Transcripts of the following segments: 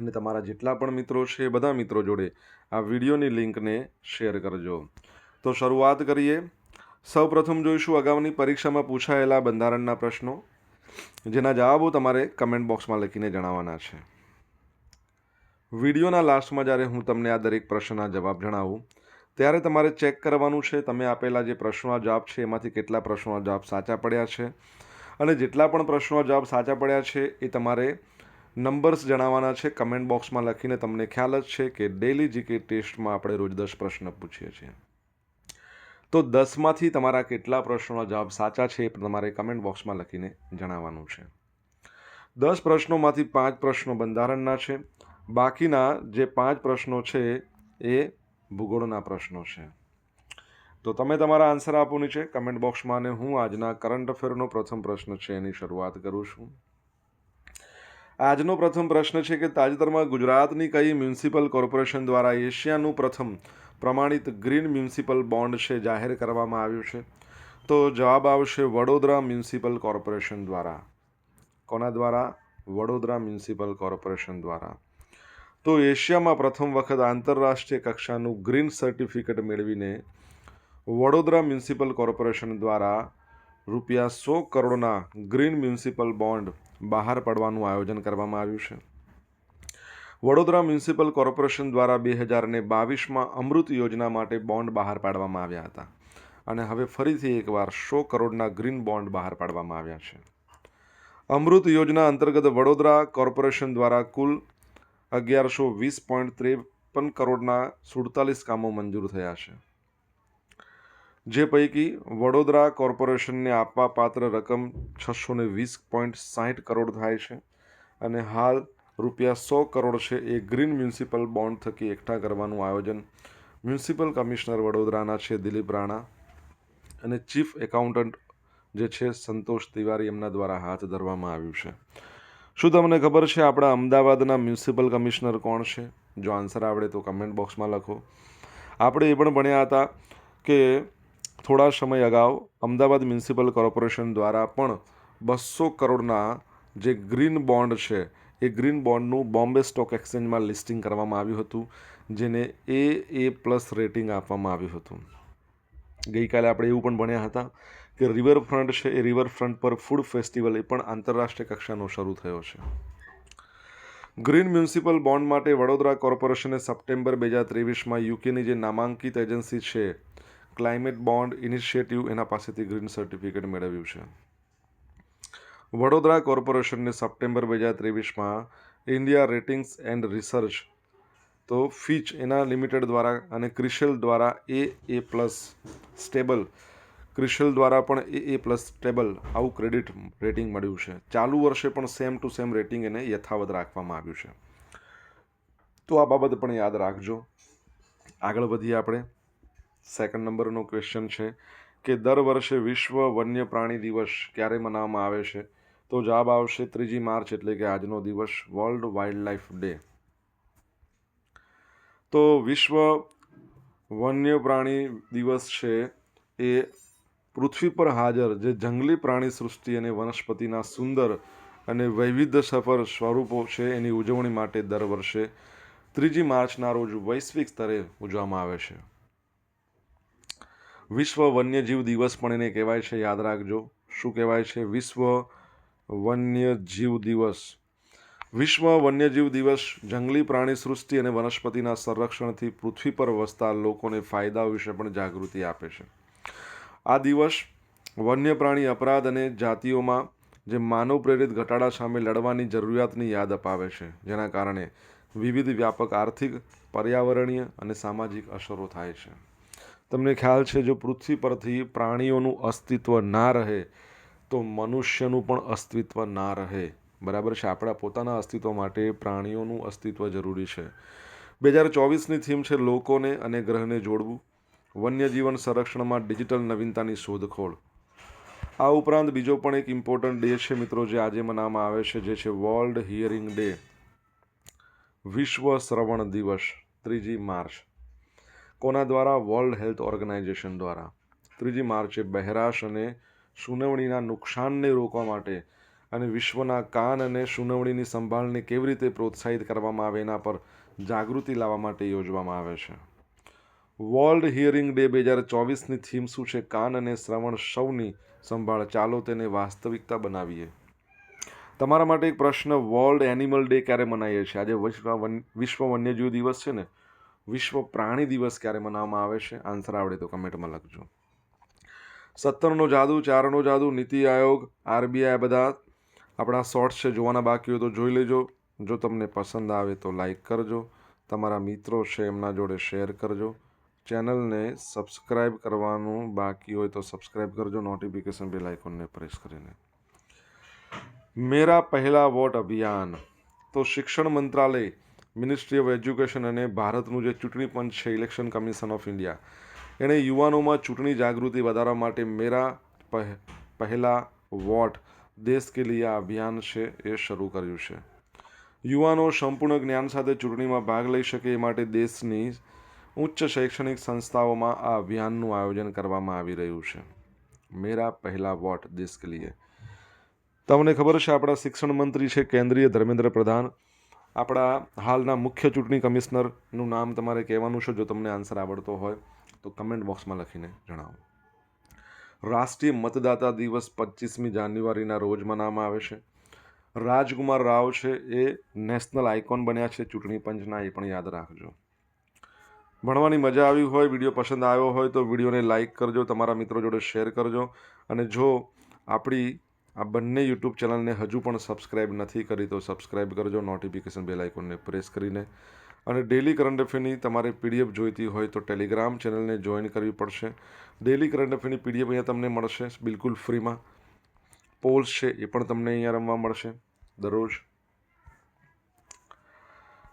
અને તમારા જેટલા પણ મિત્રો છે એ બધા મિત્રો જોડે આ વિડીયોની લિંકને શેર કરજો. તો શરૂઆત કરીએ. સૌપ્રથમ જોઈશું અગાઉની પરીક્ષામાં પૂછાયેલા બંધારણના પ્રશ્નો, જેના જવાબો તમારે કમેન્ટ બોક્સમાં લખીને જણાવવાના છે. વિડીયોના લાસ્ટમાં જ્યારે હું તમને આ દરેક પ્રશ્નના જવાબ જણાવું, ત્યારે તમારે ચેક કરવાનું છે, તમે આપેલા જે પ્રશ્નોના જવાબ છે, એમાંથી કેટલા પ્રશ્નોના જવાબ સાચા પડ્યા છે અને જેટલા પણ પ્રશ્નોના જવાબ સાચા પડ્યા છે, એ તમારે નંબર્સ જણાવવાના છે. કમેન્ટ બોક્સમાં લખીને તમને ખ્યાલ જ છે કે ડેલી જીકે ટેસ્ટમાં આપણે રોજ દસ પ્રશ્ન પૂછીએ છીએ. તો દસમાંથી તમારા કેટલા પ્રશ્નોના જવાબ સાચા છે એ તમારે કમેન્ટ બોક્સમાં લખીને જણાવવાનું છે. દસ પ્રશ્નોમાંથી પાંચ પ્રશ્નો બંધારણના છે. બાકીના જે પાંચ પ્રશ્નો છે એ ભૂગોળના પ્રશ્નો છે. તો તમે તમારા આન્સર આપોની છે કમેન્ટ બોક્સમાં અને હું આજના કરંટ અફેરનો પ્રથમ પ્રશ્ન છે એની શરૂઆત કરું છું. આજનો પ્રથમ પ્રશ્ન છે કે તાજેતરમાં ગુજરાતની કઈ મ્યુનિસિપલ કોર્પોરેશન દ્વારા એશિયાનું પ્રથમ પ્રમાણિત ગ્રીન મ્યુનિસિપલ બોન્ડ છે જાહેર કરવામાં આવ્યું છે? તો જવાબ આવશે વડોદરા મ્યુનિસિપલ કોર્પોરેશન દ્વારા. કોના દ્વારા? વડોદરા મ્યુનિસિપલ કોર્પોરેશન દ્વારા. તો એશિયામાં પ્રથમ વખત આંતરરાષ્ટ્રીય કક્ષાનું ગ્રીન સર્ટિફિકેટ મેળવીને વડોદરા મ્યુનિસિપલ કોર્પોરેશન દ્વારા રૂપિયા સો કરોડના ગ્રીન મ્યુનિસિપલ બોન્ડ બહાર પાડવાનું આયોજન કરવામાં આવ્યું છે. વડોદરા મ્યુનિસિપલ કોર્પોરેશન દ્વારા બે હજાર ને બાવીસમાં અમૃત યોજના માટે બોન્ડ બહાર પાડવામાં આવ્યા હતા અને હવે ફરીથી એકવાર સો કરોડના ગ્રીન બોન્ડ બહાર પાડવામાં આવ્યા છે. અમૃત યોજના અંતર્ગત વડોદરા કોર્પોરેશન દ્વારા કુલ અગિયારસો વીસ પોઈન્ટ ત્રેપન કરોડના સુડતાલીસ કામો મંજૂર થયા છે. જે પૈકી વડોદરા કોર્પોરેશનને આપવા પાત્ર રકમ છસો ને વીસ પોઈન્ટ સાહીઠ કરોડ થાય છે અને હાલ રૂપિયા સો કરોડ છે એ ગ્રીન મ્યુનિસિપલ બોન્ડ થકી એકઠા કરવાનું આયોજન મ્યુનિસિપલ કમિશનર વડોદરાના છે દિલીપ રાણા અને ચીફ એકાઉન્ટન્ટ જે છે સંતોષ તિવારી એમના દ્વારા હાથ ધરવામાં આવ્યું છે. શું તમને ખબર છે આપણા અમદાવાદના મ્યુનિસિપલ કમિશનર કોણ છે? જો આન્સર આવડે તો કમેન્ટ બોક્સમાં લખો. આપણે એ પણ ભણ્યા હતા કે થોડા સમય અગાઉ અમદાવાદ મ્યુનિસિપલ કોર્પોરેશન દ્વારા પણ બસો કરોડના જે ગ્રીન બોન્ડ છે, એ ગ્રીન બોન્ડનું બોમ્બે સ્ટોક એક્સચેન્જમાં લિસ્ટિંગ કરવામાં આવ્યું હતું, જેને એ એ પ્લસ રેટિંગ આપવામાં આવ્યું હતું. ગઈકાલે આપણે એવું પણ ભણ્યા હતા કે રિવરફ્રન્ટ છે, એ રિવરફ્રન્ટ પર ફૂડ ફેસ્ટિવલ એ પણ આંતરરાષ્ટ્રીય કક્ષાનો શરૂ થયો છે. ગ્રીન મ્યુનિસિપલ બોન્ડ માટે વડોદરા કોર્પોરેશને સપ્ટેમ્બર બે હજાર ત્રેવીસમાં યુકેની જે નામાંકિત એજન્સી છે ક્લાઇમેટ બોન્ડ ઇનિશિયેટિવ એના પાસેથી ગ્રીન સર્ટિફિકેટ મેળવ્યું છે. વડોદરા કોર્પોરેશનને સપ્ટેમ્બર બે હજાર ત્રેવીસમાં ઇન્ડિયા રેટિંગ્સ એન્ડ રિસર્ચ, તો ફીચ એના લિમિટેડ દ્વારા અને ક્રિશેલ દ્વારા એ એ પ્લસ સ્ટેબલ, ક્રિશેલ દ્વારા પણ એ એ પ્લસ સ્ટેબલ આવું ક્રેડિટ રેટિંગ મળ્યું છે. ચાલુ વર્ષે પણ સેમ ટુ સેમ રેટિંગ એને યથાવત રાખવામાં આવ્યું છે. તો આ બાબત પણ યાદ રાખજો. આગળ વધીએ આપણે. સેકન્ડ નંબરનો ક્વેશ્ચન છે કે દર વર્ષે વિશ્વ વન્ય પ્રાણી દિવસ ક્યારે મનાવવામાં આવે છે? તો જવાબ આવશે ત્રીજી માર્ચ એટલે કે આજનો દિવસ વર્લ્ડ વાઇલ્ડ લાઈફ ડે તો વિશ્વ વન્ય પ્રાણી દિવસ છે એ પૃથ્વી પર હાજર જે જંગલી પ્રાણી સૃષ્ટિ અને વનસ્પતિના સુંદર અને વૈવિધ્ય સફર સ્વરૂપો છે એની ઉજવણી માટે દર વર્ષે ત્રીજી માર્ચના રોજ વૈશ્વિક સ્તરે ઉજવવામાં આવે છે. વિશ્વ વન્યજીવ દિવસ પણ એને કહેવાય છે, યાદ રાખજો. શું કહેવાય છે? વિશ્વ વન્યજીવ દિવસ. વિશ્વ વન્યજીવ દિવસ જંગલી પ્રાણી સૃષ્ટિ અને વનસ્પતિના સંરક્ષણથી પૃથ્વી પર વસતા લોકોને ફાયદા વિશે પણ જાગૃતિ આપે છે. આ દિવસ વન્ય પ્રાણી અપરાધ અને જાતિઓમાં જે માનવ પ્રેરિત ઘટાડા સામે લડવાની જરૂરિયાતની યાદ અપાવે છે, જેના કારણે વિવિધ વ્યાપક આર્થિક, પર્યાવરણીય અને સામાજિક અસરો થાય છે. તમને ખ્યાલ છે, જો પૃથ્વી પરથી પ્રાણીઓનું અસ્તિત્વ ના રહે, તો મનુષ્યનું પણ અસ્તિત્વ ના રહે. બરાબર છે? આપણા પોતાના અસ્તિત્વ માટે પ્રાણીઓનું અસ્તિત્વ જરૂરી છે. બે હજાર ચોવીસની થીમ છે, લોકોને અને ગ્રહને જોડવું. વન્યજીવન સંરક્ષણમાં ડિજિટલ નવીનતાની શોધખોળ. આ ઉપરાંત બીજો પણ એક ઇમ્પોર્ટન્ટ ડે છે મિત્રો, જે આજે મનાવવામાં આવે છે, જે છે વર્લ્ડ હિયરિંગ ડે વિશ્વ શ્રવણ દિવસ, ત્રીજી માર્ચ. કોના દ્વારા? વર્લ્ડ હેલ્થ ઓર્ગેનાઇઝેશન દ્વારા. ત્રીજી માર્ચે બહેરાશ અને સુનાવણીના નુકસાનને રોકવા માટે અને વિશ્વના કાન અને સુનાવણીની સંભાળને કેવી રીતે પ્રોત્સાહિત કરવામાં આવે એના પર જાગૃતિ લાવવા માટે યોજવામાં આવે છે. વર્લ્ડ હિયરિંગ ડે બે હજાર ચોવીસની થીમ શું છે? કાન અને શ્રવણ સૌની સંભાળ. ચાલો તેને વાસ્તવિકતા બનાવીએ. તમારા માટે એક પ્રશ્ન વર્લ્ડ એનિમલ ડે ક્યારે મનાવીએ છીએ આજે વિશ્વ વન- વિશ્વ વન્યજીવ દિવસ છે ને? વિશ્વ પ્રાણી દિવસ ક્યારે મનાવવામાં આવે છે? આન્સર આવડે તો કમેન્ટમાં લખજો. સત્તરનો જાદુ, ચારનો જાદુ, નીતિ આયોગ, આરબીઆઈ બધા આપણા શોર્ટ્સ છે, જોવાના બાકી હોય તો જોઈ લેજો. જો તમને પસંદ આવે તો લાઈક કરજો. તમારા મિત્રો છે, એમના જોડે શેર કરજો. ચેનલને સબસ્ક્રાઈબ કરવાનું બાકી હોય તો સબસ્ક્રાઈબ કરજો. નોટિફિકેશન બેલ આઇકોનને પ્રેસ કરીને. મેરા પહેલા વોટ અભિયાન. તો શિક્ષણ મંત્રાલય મિનિસ્ટ્રી ઓફ એજ્યુકેશન અને ભારતનું જે ચૂંટણી પંચ છે ઇલેક્શન કમિશન ઓફ ઇન્ડિયા એણે યુવાનોમાં ચૂંટણી જાગૃતિ વધારવા માટે મેરા પહે, પહેલા વોટ દેશ કે લીએ અભિયાન છે, એ શરૂ કર્યું છે. યુવાનો સંપૂર્ણ જ્ઞાન સાથે ચૂંટણીમાં ભાગ લઈ શકે એ માટે દેશની ઉચ્ચ શૈક્ષણિક સંસ્થાઓમાં આ અભિયાનનું આયોજન કરવામાં આવી રહ્યું છે. મેરા પહેલા વોટ દેશ કે લીએ તમને ખબર છે, આપણા શિક્ષણ મંત્રી છે કેન્દ્રીય ધર્મેન્દ્ર પ્રધાન. આપણા હાલના મુખ્ય ચૂંટણી કમિશનરનું નામ તમારે કહેવાનું છે, જો તમને આન્સર આવડતો હોય, તો કમેન્ટ બોક્સમાં લખીને જણાવો. રાષ્ટ્રીય મતદાતા દિવસ પચીસમી જાન્યુઆરીના રોજ મનાવવામાં આવે છે. રાજકુમાર રાવ છે એ નેશનલ આઇકોન બન્યા છે, ચૂંટણી પંચના એ પણ યાદ રાખજો. ભણવાની મજા આવી હોય, વીડિયો પસંદ આવ્યો હોય, તો વિડીયોને લાઇક કરજો, તમારા મિત્રો જોડે શેર કરજો. અને જો આપણી આ બંને યુટ્યુબ ચેનલને હજુ પણ સબસ્ક્રાઇબ નથી કરી તો સબસ્ક્રાઇબ કરજો નોટિફિકેશન બેલ આઇકોનને પ્રેસ કરીને. અને ડેલી કરંટ અફેરની તમારે પીડીએફ જોઈતી હોય તો ટેલિગ્રામ ચેનલને જોઈન કરવી પડશે. ડેલી કરંટ અફેરની પીડીએફ અહીંયા તમને મળશે, બિલકુલ ફ્રીમાં. પોલ્સ છે એ પણ તમને અહીંયા રમવા મળશે, દરરોજ.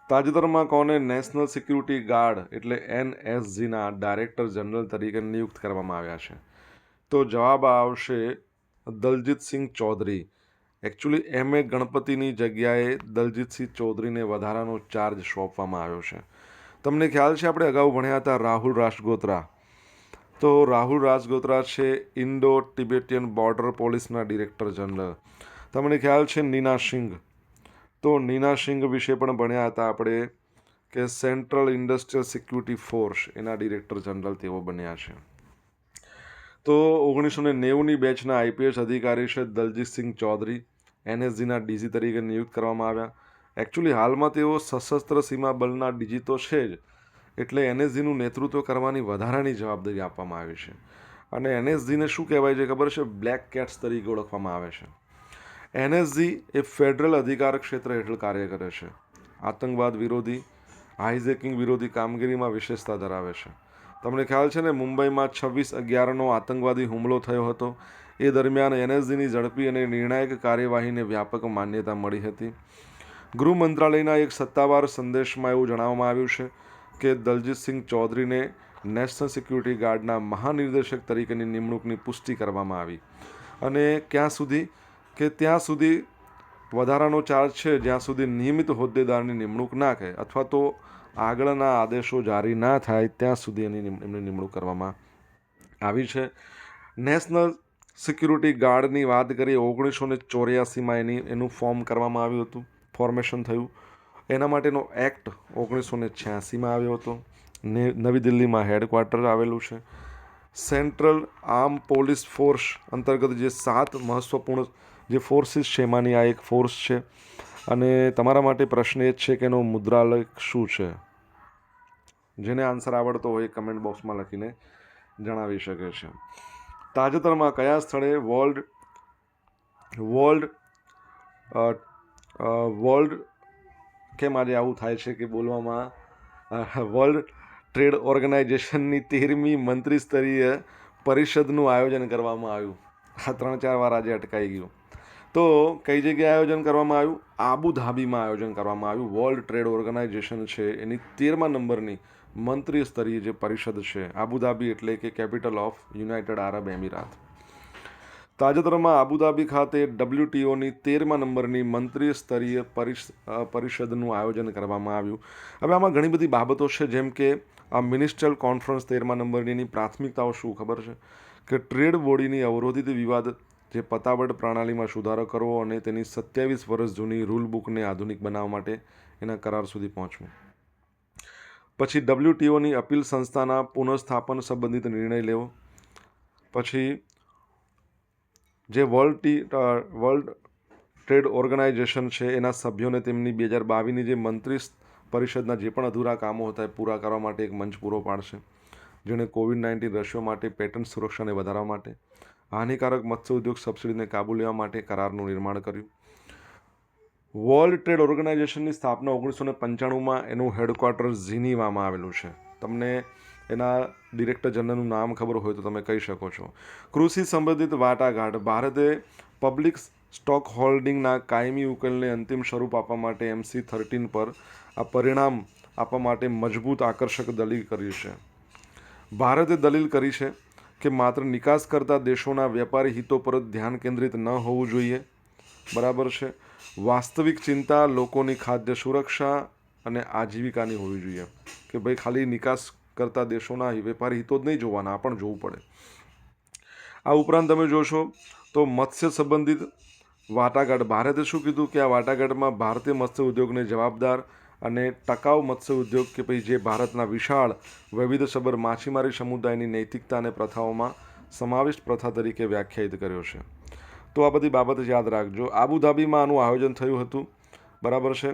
તાજેતરમાં કોને નેશનલ સિક્યુરિટી ગાર્ડ એટલે એનએસજીના ડાયરેક્ટર જનરલ તરીકે નિયુક્ત કરવામાં આવ્યા છે. તો જવાબ આવશે દલજીતસિંહ ચૌધરી. એકચ્યુઅલી એમ એ ગણપતિની જગ્યાએ દલજીતસિંહ ચૌધરીને વધારાનો ચાર્જ સોંપવામાં આવ્યો છે. તમને ખ્યાલ છે આપણે અગાઉ ભણ્યા હતા રાહુલ રાજગોત્રા. તો રાહુલ રાજગોત્રા છે ઇન્ડો ટિબેટિયન બોર્ડર પોલીસના ડિરેક્ટર જનરલ. તમને ખ્યાલ છે નીના સિંઘ. તો નીના સિંઘ વિશે પણ ભણ્યા હતા આપણે કે સેન્ટ્રલ ઇન્ડસ્ટ્રીયલ સિક્યુરિટી ફોર્સ એના ડિરેક્ટર જનરલ તેઓ બન્યા છે. તો ઓગણીસો ને નેવુંની બેચના આઈપીએસ અધિકારી છે દલજીતસિંહ ચૌધરી. એનએસજીના ડીજી તરીકે નિયુક્ત કરવામાં આવ્યા. એકચ્યુઅલી હાલમાં તેઓ સશસ્ત્ર સીમા બલના ડીજી તો છે જ, એટલે એનએસજીનું નેતૃત્વ કરવાની વધારાની જવાબદારી આપવામાં આવી છે. અને એનએસજીને શું કહેવાય છે ખબર છે? બ્લેક કેટ્સ તરીકે ઓળખવામાં આવે છે. એનએસજી એ ફેડરલ અધિકાર ક્ષેત્ર હેઠળ કાર્ય કરે છે. આતંકવાદ વિરોધી, હાઇજેકિંગ વિરોધી કામગીરીમાં વિશેષતા ધરાવે છે. તમને ખ્યાલ છે ને, મુંબઈમાં છવ્વીસ અગિયારનો આતંકવાદી હુમલો થયો હતો. એ દરમિયાન એનએસજીની ઝડપી અને નિર્ણાયક કાર્યવાહીને વ્યાપક માન્યતા મળી હતી. ગૃહ મંત્રાલયના એક સત્તાવાર સંદેશમાં એવું જણાવવામાં આવ્યું છે કે દલજીતસિંહ ચૌધરીને નેશનલ સિક્યુરિટી ગાર્ડના મહાનિર્દેશક તરીકેની નિમણૂકની પુષ્ટિ કરવામાં આવી. અને ક્યાં સુધી? કે ત્યાં સુધી વધારાનો ચાર્જ છે, જ્યાં સુધી નિયમિત હોદ્દેદારની નિમણૂક ના કહે અથવા તો આગળના આદેશો જારી ના થાય ત્યાં સુધી એની એમની નિમણૂક કરવામાં આવી છે. નેશનલ સિક્યુરિટી ગાર્ડની વાત કરીએ, ઓગણીસો ને ચોર્યાસીમાં એની, એનું ફોર્મ કરવામાં આવ્યું હતું, ફોર્મેશન થયું. એના માટેનો એક્ટ ઓગણીસો ને છ્યાસીમાં આવ્યો હતો. ને, નવી દિલ્હીમાં હેડક્વાર્ટર આવેલું છે. સેન્ટ્રલ આર્મ પોલીસ ફોર્સ અંતર્ગત જે સાત મહત્વપૂર્ણ, જે ફોર્સિસ છે, એમાંની આ એક ફોર્સ છે. અને તમારા માટે પ્રશ્ન એ છે કે એનો મુદ્રાલય શું છે? જેને આન્સર આવડતો હોય એ કમેન્ટ બોક્સમાં લખીને જણાવી શકે છે. તાજેતરમાં કયા સ્થળે વર્લ્ડ વર્લ્ડ વર્લ્ડ કેમ આજે આવું થાય છે કે બોલવામાં વર્લ્ડ ટ્રેડ ઓર્ગેનાઇઝેશનની તેરમી મંત્રી સ્તરીય પરિષદનું આયોજન કરવામાં આવ્યું. આ ત્રણ ચાર વાર આજે અટકાઈ ગયું. તો કઈ જગ્યાએ આયોજન કરવામાં આવ્યું? આબુ ધાબીમાં આયોજન કરવામાં આવ્યું. વર્લ્ડ ટ્રેડ ઓર્ગેનાઇઝેશન છે એની તેરમા નંબરની મંત્રી સ્તરીય જે પરિષદ છે, આબુધાબી એટલે કે capital of United Arab Emirates. તાજેતરમાં આબુધાબી ખાતે ડબલ્યુટીઓની તેરમા નંબરની મંત્રી સ્તરીય પરિષદનું આયોજન કરવામાં આવ્યું. હવે આમાં ઘણી બધી બાબતો છે, જેમ કે આ મિનિસ્ટ્રલ કોન્ફરન્સ તેરમા નંબરની પ્રાથમિકતાઓ શું ખબર છે? કે ટ્રેડ બોડીની અવરોધિત વિવાદ, જે પતાવટ પ્રણાલીમાં સુધારો કરવો અને તેની સત્યાવીસ વર્ષ જૂની રૂલ બુકને આધુનિક બનાવવા માટે એના કરાર સુધી પહોંચવું. પછી ડબલ્યુટીઓની અપીલ સંસ્થાના પુનઃસ્થાપન સંબંધિત નિર્ણય લેવો. પછી જે world T world trade organisation છે, એના સભ્યોને તેમની બે હજાર બાવીસની જે મંત્રી પરિષદના જે પણ અધૂરા કામો હતા એ પૂરા કરવા માટે એક મંચ પૂરો પાડશે. જેણે કોવિડ નાઇન્ટીન રસીઓ માટે પેટન્ટ સુરક્ષાને વધારવા માટે, હાનિકારક મત્સ્ય ઉદ્યોગ સબસિડીને કાબૂ લેવા માટે કરારનું નિર્માણ કર્યું. વર્લ્ડ ટ્રેડ ઓર્ગેનાઇઝેશનની સ્થાપના ઓગણીસો ને પંચાણુંમાં એનું હેડક્વાર્ટર ઝીનીવામાં આવેલું છે. તમને એના ડિરેક્ટર જનરલનું નામ ખબર હોય તો તમે કહી શકો છો. કૃષિ સંબંધિત વાટાઘાટ. ભારતે પબ્લિક સ્ટોક હોલ્ડિંગના કાયમી ઉકેલને અંતિમ સ્વરૂપ આપવા માટે એમસી થર્ટીન પર આ પરિણામ આપવા માટે મજબૂત આકર્ષક દલીલ કરી છે. ભારતે દલીલ કરી છે કે માત્ર નિકાસ કરતા દેશોના વેપારી હિતો પર જ ધ્યાન કેન્દ્રિત ન હોવું જોઈએ. બરાબર છે. વાસ્તવિક ચિંતા લોકોની ખાદ્ય સુરક્ષા અને આજીવિકાની હોવી જોઈએ. કે ભાઈ ખાલી નિકાસ કરતા દેશોના વેપારી હિતો જ નહીં જોવાના, આ પણ જોવું પડે. આ ઉપરાંત તમે જોશો તો મત્સ્ય સંબંધિત વાટાઘાટ. ભારતે શું કીધું કે આ વાટાઘાટમાં ભારતીય મત્સ્ય ઉદ્યોગને જવાબદાર અને ટકાઉ મત્સ્ય ઉદ્યોગ કે ભાઈ જે ભારતના વિશાળ, વૈવિધ્યસભર માછીમારી સમુદાયની નૈતિકતા અને પ્રથાઓમાં સમાવિષ્ટ પ્રથા તરીકે વ્યાખ્યાયિત કર્યો છે. તો આ બધી બાબત યાદ રાખજો. આબુધાબીમાં આનું આયોજન થયું હતું. બરાબર છે?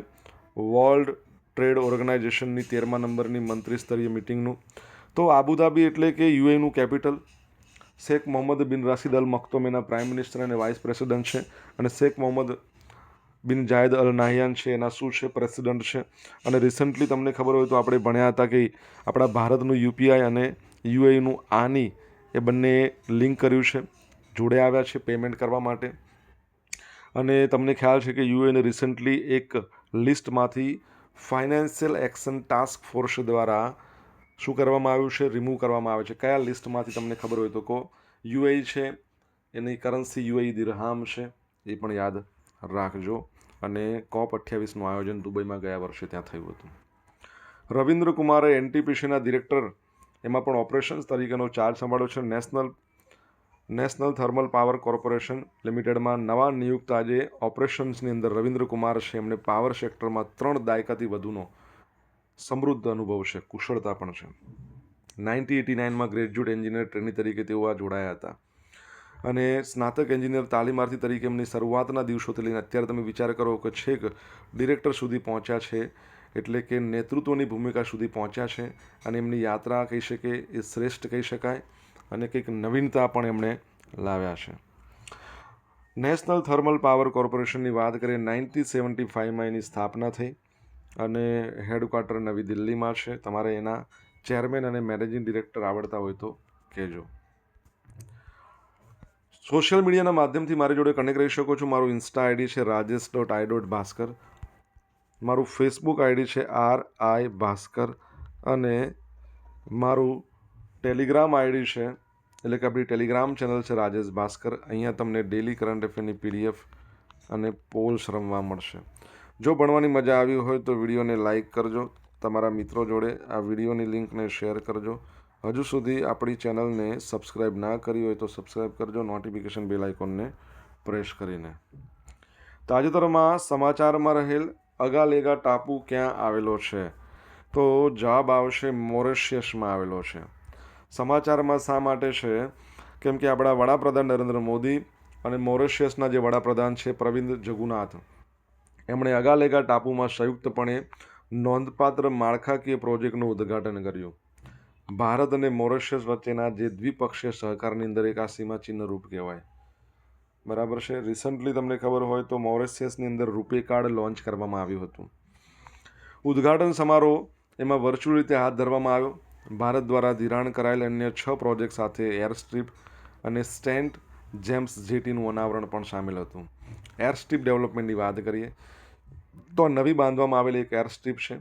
વર્લ્ડ ટ્રેડ ઓર્ગેનાઇઝેશનની તેરમા નંબરની મંત્રી સ્તરીય મિટિંગનું. તો આબુધાબી એટલે કે યુએનું કેપિટલ. શેખ મોહમ્મદ બિન રાશિદ અલ મખતોમ એના પ્રાઇમ મિનિસ્ટર અને વાઇસ પ્રેસિડન્ટ છે અને શેખ મોહમ્મદ બિન જાયદ અલ નાહિયાન છે. એના શું છે? પ્રેસિડન્ટ છે. અને રિસન્ટલી તમને ખબર હોય તો આપણે ભણ્યા હતા કે આપણા ભારતનું યુપીઆઈ અને યુએનું આની એ બંને લિંક કર્યું છે. જોડે આવ્યા છે પેમેન્ટ કરવા માટે. અને તમને ખ્યાલ છે કે યુએને રિસન્ટલી એક લિસ્ટમાંથી ફાઇનાન્શિયલ એક્શન ટાસ્ક ફોર્સ દ્વારા શું કરવામાં આવ્યું છે? રિમૂવ કરવામાં આવે છે. કયા લિસ્ટમાંથી તમને ખબર હોય તો કહો. યુએ છે, એની કરન્સી યુએ દિરહામ છે, એ પણ યાદ રાખજો. અને કોપ અઠ્યાવીસનું આયોજન દુબઈમાં ગયા વર્ષે ત્યાં થયું હતું. રવિન્દ્ર કુમારે એનટીપીસીના ડિરેક્ટર એમાં પણ ઓપરેશન્સ તરીકેનો ચાર્જ સંભાળ્યો છે. National National Thermal Power Corporation લિમિટેડમાં નવા નિયુક્ત આજે ઓપરેશન્સની અંદર રવિન્દ્રકુમાર છે. એમને પાવર સેક્ટરમાં ત્રણ દાયકાથી વધુનો સમૃદ્ધ અનુભવ છે. કુશળતા પણ છે. નાઇન્ટી એટી નાઇનમાં ગ્રેજ્યુએટ એન્જિનિયર ટ્રેની તરીકે તેઓ આ જોડાયા હતા. અને સ્નાતક એન્જિનિયર તાલીમાર્થી તરીકે એમની શરૂઆતના દિવસોથી લઈને અત્યારે તમે વિચાર કરો કે છેક ડિરેક્ટર સુધી પહોંચ્યા છે, એટલે કે નેતૃત્વની ભૂમિકા સુધી પહોંચ્યા છે અને એમની યાત્રા કહી શકે, એ શ્રેષ્ઠ કહી શકાય. અને કંઈક નવીનતા પણ એમણે લાવ્યા છે. નેશનલ થર્મલ પાવર કોર્પોરેશનની વાત કરીએ, નાઇન્ટી સેવન્ટી ફાઇવમાં એની સ્થાપના થઈ અને હેડક્વાર્ટર નવી દિલ્હીમાં છે. તમારે એના ચેરમેન અને મેનેજિંગ ડિરેક્ટર આવડતા હોય તો કહેજો. સોશિયલ મીડિયાના માધ્યમથી મારી જોડે કનેક્ટ રહી શકો છો. મારું ઇન્સ્ટા આઈડી છે Rajesh dot I dot Bhaskar મારું ફેસબુક આઈડી છે આર આઈ ભાસ્કર અને મારું ટેલિગ્રામ આઈડી છે એટલે કે આપણી ટેલિગ્રામ ચેનલ છે રાજેશ ભાસ્કર. અહીંયા તમને ડેલી કરંટ અફેરની પીડીએફ અને પોલ્સ રમવા મળશે. જો ભણવાની મજા આવી હોય તો વિડીયોને લાઇક કરજો. તમારા મિત્રો જોડે આ વિડીયોની લિંકને શેર કરજો. હજુ સુધી આપણી ચેનલને સબસ્ક્રાઇબ ના કરી હોય તો સબસ્ક્રાઈબ કરજો. નોટિફિકેશન બેલ આઇકોનને પ્રેસ કરીને. તાજેતરમાં સમાચારમાં રહેલ અગાલેગા ટાપુ ક્યાં આવેલો છે? તો જવાબ આવશે મોરેશિયસમાં આવેલો છે. સમાચારમાં શા માટે છે? કેમ કે આપણા વડાપ્રધાન નરેન્દ્ર મોદી અને મોરેશિયસના જે વડાપ્રધાન છે પ્રવિંદ જગુનાથ. એમણે અગાલેગા ટાપુમાં સંયુક્તપણે નોંધપાત્ર માળખાકીય પ્રોજેક્ટનું ઉદ્ઘાટન કર્યું. ભારત અને મોરેશિયસ વચ્ચેના જે દ્વિપક્ષીય સહકારની અંદર એક આ સીમાચિહ્ન રૂપ કહેવાય. બરાબર છે? રિસન્ટલી તમને ખબર હોય તો મોરેશિયસની અંદર રૂપે કાર્ડ લોન્ચ કરવામાં આવ્યું હતું. ઉદ્ઘાટન સમારોહ એમાં વર્ચ્યુઅલ રીતે હાથ ધરવામાં આવ્યો. ભારત દ્વારા ધિરાણ કરાયેલ અન્ય છ પ્રોજેક્ટ સાથે એરસ્ટ્રીપ અને સ્ટેન્ટ જેમ્સ જેટીનું અનાવરણ પણ સામેલ હતું. એરસ્ટ્રીપ ડેવલપમેન્ટની વાત કરીએ, તો નવી બાંધવામાં આવેલી એક એરસ્ટ્રીપ છે.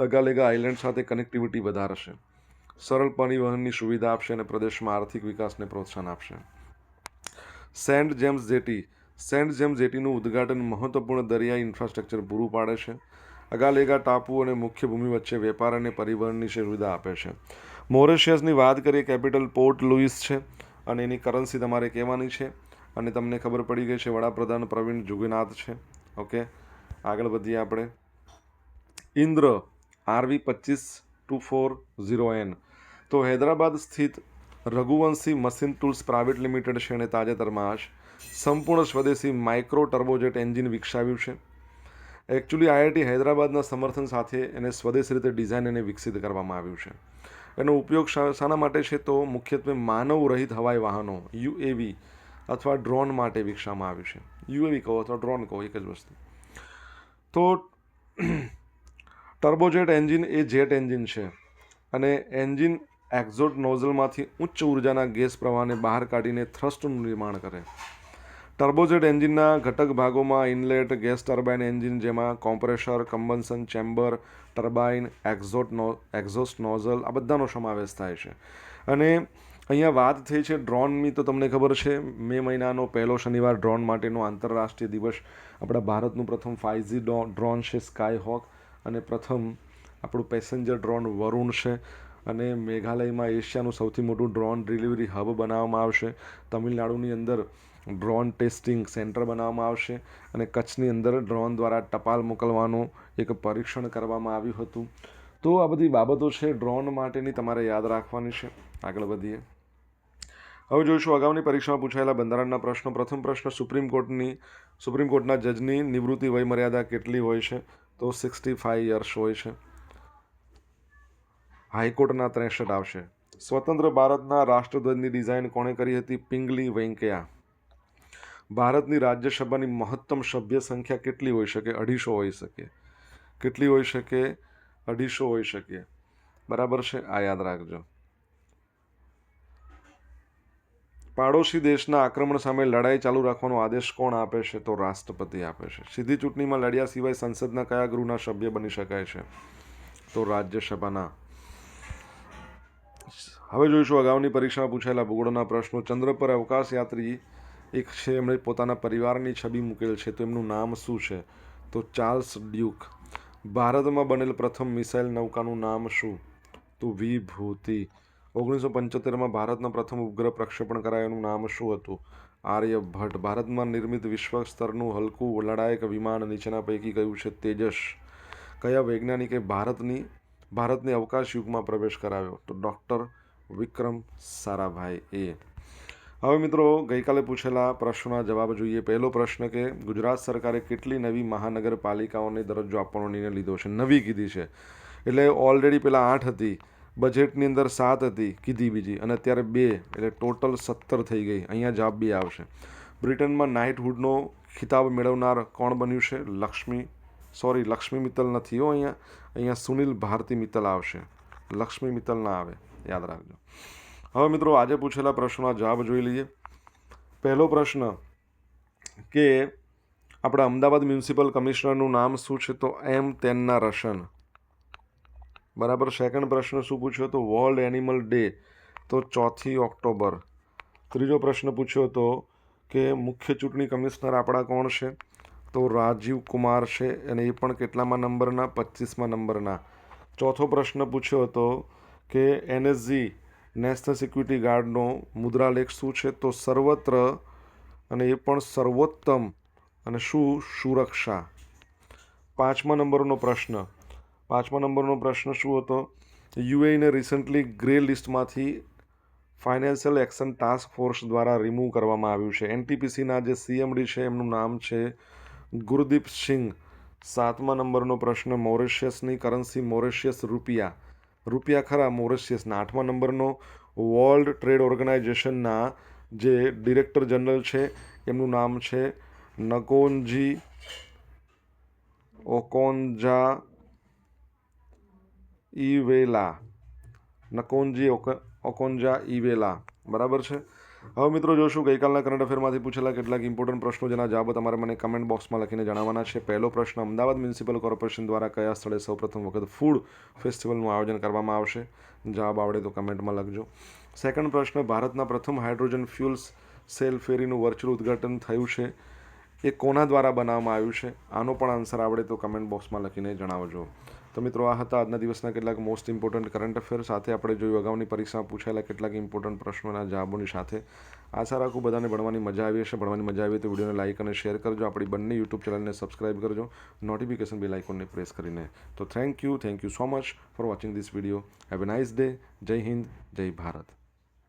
અગાલેગા આઇલેન્ડ સાથે કનેક્ટિવિટી વધારશે. સરળ પરિવહનની સુવિધા આપશે અને પ્રદેશમાં આર્થિક વિકાસને પ્રોત્સાહન આપશે. Saint James jetty, Saint James જેટીનું ઉદ્ઘાટન મહત્વપૂર્ણ દરિયાઈ ઇન્ફ્રાસ્ટ્રક્ચર પૂરું પાડે છે. અગાલેગા ટાપુ અને મુખ્ય ભૂમિ વચ્ચે વેપાર અને પરિવહનની સુવિધા આપે છે. મોરેશિયસની વાત કરીએ, કેપિટલ પોર્ટ લુઇસ છે અને એની કરન્સી તમારે કહેવાની છે અને તમને ખબર પડી ગઈ છે, વડાપ્રધાન પ્રવીણ જુગનાથ છે. ઓકે, આગળ વધીએ આપણે. ઇન્દ્ર, આરવી પચીસ ટુ ફોર ઝીરો એન. તો હૈદરાબાદ સ્થિત Raghuvanshi machine tools private limited છે અને તાજેતરમાં જ સંપૂર્ણ સ્વદેશી માઇક્રો ટર્બોજેટ એન્જિન વિકસાવ્યું છે. એકચ્યુઅલી આઈઆઈટી હૈદરાબાદના સમર્થન સાથે એને સ્વદેશી રીતે ડિઝાઇન અને વિકસિત કરવામાં આવ્યું છે. એનો ઉપયોગ શાના માટે છે તો મુખ્યત્વે માનવ રહિત હવાઈ વાહનો યુએવી અથવા ડ્રોન માટે વિકસાવવામાં આવ્યું છે. યુએવી કહો અથવા ડ્રોન કહો, એક જ વસ્તુ. તો ટર્બોજેટ એન્જિન એ જેટ એન્જિન છે અને એન્જિન એક્ઝોટ નોઝલમાંથી ઉચ્ચ ઉર્જાના ગેસ પ્રવાહને બહાર કાઢીને થ્રસ્ટનું નિર્માણ કરે. ટર્બોજેટ એન્જિનના ઘટક ભાગોમાં ઇનલેટ, ગેસ ટર્બાઇન એન્જિન જેમાં compressor combustion chamber, turbine, exhaust no, exhaust nozzle આ બધાનો સમાવેશ થાય છે. અને અહીંયા વાત થઈ છે ડ્રોનની, તો તમને ખબર છે, મે મહિનાનો પહેલો શનિવાર ડ્રોન માટેનો આંતરરાષ્ટ્રીય દિવસ. આપણા ભારતનું પ્રથમ ફાઇવજી ડ્રોન છે સ્કાય હોક અને પ્રથમ આપણું પેસેન્જર ડ્રોન વરુણ છે. અને મેઘાલયમાં એશિયાનું સૌથી મોટું ડ્રોન ડિલિવરી હબ બનાવવામાં આવશે. તમિલનાડુની અંદર ડ્રોન ટેસ્ટિંગ સેન્ટર બનાવવામાં આવશે અને કચ્છની અંદર ડ્રોન દ્વારા ટપાલ મોકલવાનું એક પરીક્ષણ કરવામાં આવ્યું હતું. તો આ બધી બાબતો છે, ડ્રોન માટેની તમારે યાદ રાખવાની છે. આગળ વધીએ. હવે જોઈશું અગાઉની પરીક્ષામાં પૂછાયેલા બંધારણના પ્રશ્નો. પ્રથમ પ્રશ્ન, સુપ્રીમ કોર્ટની, સુપ્રીમ કોર્ટના જજની નિવૃત્તિ વયમર્યાદા કેટલી હોય છે? તો સિક્સટી ફાઇવ યર્સ હોય છે. હાઈકોર્ટના ત્રેસઠ આવશે. સ્વતંત્ર ભારતના રાષ્ટ્રધ્વજની ડિઝાઇન કોણે કરી હતી? પિંગલી વેંકૈયા. ભારતની રાજ્યસભાની મહત્તમ સભ્ય સંખ્યા કેટલી હોઈ શકે? અઢીસો હોઈ શકે. કેટલી હોઈ શકે? અઢીસો હોઈ શકે. બરાબર છે? આ યાદ રાખજો. પાડોશી દેશના આક્રમણ સામે લડાઈ ચાલુ રાખવાનો આદેશ કોણ આપે છે? તો રાષ્ટ્રપતિ આપે છે. સીધી ચૂંટણીમાં લડ્યા સિવાય સંસદના કયા ગૃહના સભ્ય બની શકાય છે? તો રાજ્યસભાના. હવે જોઈશું, અગાઉની પરીક્ષામાં પૂછાયેલા ભૂગોળના પ્રશ્નો. ચંદ્ર પર અવકાશ યાત્રી એક છે, એમણે પોતાના પરિવારની છબી મૂકેલ છે, તો એમનું નામ શું છે? તો ચાર્લ્સ ડ્યુક. ભારતમાં બનેલ પ્રથમ મિસાઇલ નૌકાનું નામ શું? તો વિભૂતિ. ઓગણીસો પંચોતેરમાં ભારતના પ્રથમ ઉપગ્રહ પ્રક્ષેપણ કરાયાનું નામ શું હતું? આર્યભટ્ટ ભારતમાં નિર્મિત વિશ્વ સ્તરનું હલકું લડાયક વિમાન નીચેના પૈકી કયું છે? તેજસ. કયા વૈજ્ઞાનિકે ભારતની, ભારતને અવકાશ યુગમાં પ્રવેશ કરાવ્યો? તો ડૉક્ટર વિક્રમ સારાભાઈ એ. હવે મિત્રો, ગઈકાલે પૂછેલા પ્રશ્નોના જવાબ જોઈએ. પહેલો પ્રશ્ન કે, ગુજરાત સરકારે કેટલી નવી મહાનગરપાલિકાઓને દરજ્જો આપવાનો નિર્ણય લીધો છે? નવી કીધી છે. એટલે ઓલરેડી પેલા આઠ હતી બજેટની અંદર સાત હતી, કીધી બીજી. અને અત્યારે બે, એટલે ટોટલ સત્તર થઈ ગઈ. અહીંયા જવાબ બી આવશે. બ્રિટનમાં નાઇટહુડનો ખિતાબ મેળવનાર કોણ બન્યું છે? લક્ષ્મી સોરી લક્ષ્મી મિત્તલ નથી હો અહીંયા. અહીંયા સુનિલ ભારતી મિત્તલ આવશે. લક્ષ્મી મિત્તલ ના આવે. યાદ રાખજો. હવે મિત્રો આજે પૂછેલા પ્રશ્નોના જવાબ જોઈ લઈએ. પહેલો પ્રશ્ન કે આપણા અમદાવાદ મ્યુનિસિપલ કમિશનરનું નામ શું છે? તો એમ તેનના રશન. બરાબર? સેકન્ડ પ્રશ્ન શું પૂછ્યો? તો વર્લ્ડ એનિમલ ડે તો ચોથી ઓક્ટોબર. ત્રીજો પ્રશ્ન પૂછ્યો હતો કે મુખ્ય ચૂંટણી કમિશનર આપણા કોણ છે? તો રાજીવ કુમાર છે. અને એ પણ કેટલામાં નંબરના? પચીસમાં નંબરના. ચોથો પ્રશ્ન પૂછ્યો હતો કે એનએસજી નેશનલ સિક્યુરિટી ગાર્ડનો મુદ્રાલેખ શું છે? તો સર્વત્ર અને એ પણ સર્વોત્તમ. અને શું? સુરક્ષા. પાંચમા નંબરનો પ્રશ્ન. પાંચમા નંબરનો પ્રશ્ન શું હતો? યુએઈને રિસન્ટલી ગ્રે લિસ્ટમાંથી ફાઇનાન્શિયલ એક્શન ટાસ્ક ફોર્સ દ્વારા રિમૂવ કરવામાં આવ્યું છે. એનટીપીસીના જે સીએમડી છે, એમનું નામ છે ગુરદીપ સિંઘ. સાતમા નંબરનો પ્રશ્ન, મોરેશિયસની કરન્સી મોરેશિયસ રૂપિયા. રૂપિયા ખરા મોરિશિયસના આઠમા નંબરનો. વર્લ્ડ ટ્રેડ ઓર્ગેનાઇઝેશનના જે ડિરેક્ટર જનરલ છે, એમનું નામ છે નકોનજી ઓકોન્જા ઇવેલા નકોનજી ઓક- ઓકોન્જા ઇવેલા બરાબર છે? હવે મિત્રો જોશું, ગઈકાલના કરંટ અફેરમાંથી પૂછેલા કેટલાક ઇમ્પોર્ટન્ટ પ્રશ્નો જેના જવાબ તમારે મને કમેન્ટ બોક્સમાં લખીને જણાવવાના છે. પહેલો પ્રશ્ન, અમદાવાદ મ્યુનિસિપલ કોર્પોરેશન દ્વારા કયા સ્થળે સૌપ્રથમ વખત ફૂડ ફેસ્ટિવલનું આયોજન કરવામાં આવશે? જવાબ આવડે તો કમેન્ટમાં લખજો. સેકન્ડ પ્રશ્ન, ભારતના પ્રથમ હાઇડ્રોજન ફ્યુલ્સ સેલ ફેરીનું વર્ચ્યુઅલ ઉદ્ઘાટન થયું છે. એ કોના દ્વારા બનાવવામાં આવ્યું છે? આનો પણ આન્સર આવડે તો કમેન્ટ બોક્સમાં લખીને જણાવજો. તો મિત્રો, આ હતા આજના દિવસના કેટલાક મોસ્ટ ઇમ્પોર્ટન્ટ કરંટ અફેર સાથે આપણે જોયું, અગાઉની પરીક્ષામાં પૂછાયેલા કેટલાક ઇમ્પોર્ટન્ટ પ્રશ્નોના જવાબોની સાથે. આશા રાખું બધાને ભણવાની મજા આવી હશે. ભણવાની મજા આવી તો વિડીયોને લાઇક અને શેર કરજો. આપણી બંને યુટ્યુબ ચેનલને સબસ્ક્રાઇબ કરજો. નોટિફિકેશન બેલ આઇકોનને પ્રેસ કરીને. તો thank you thank you so much for watching this video have a nice day Jai Hind Jai Bharat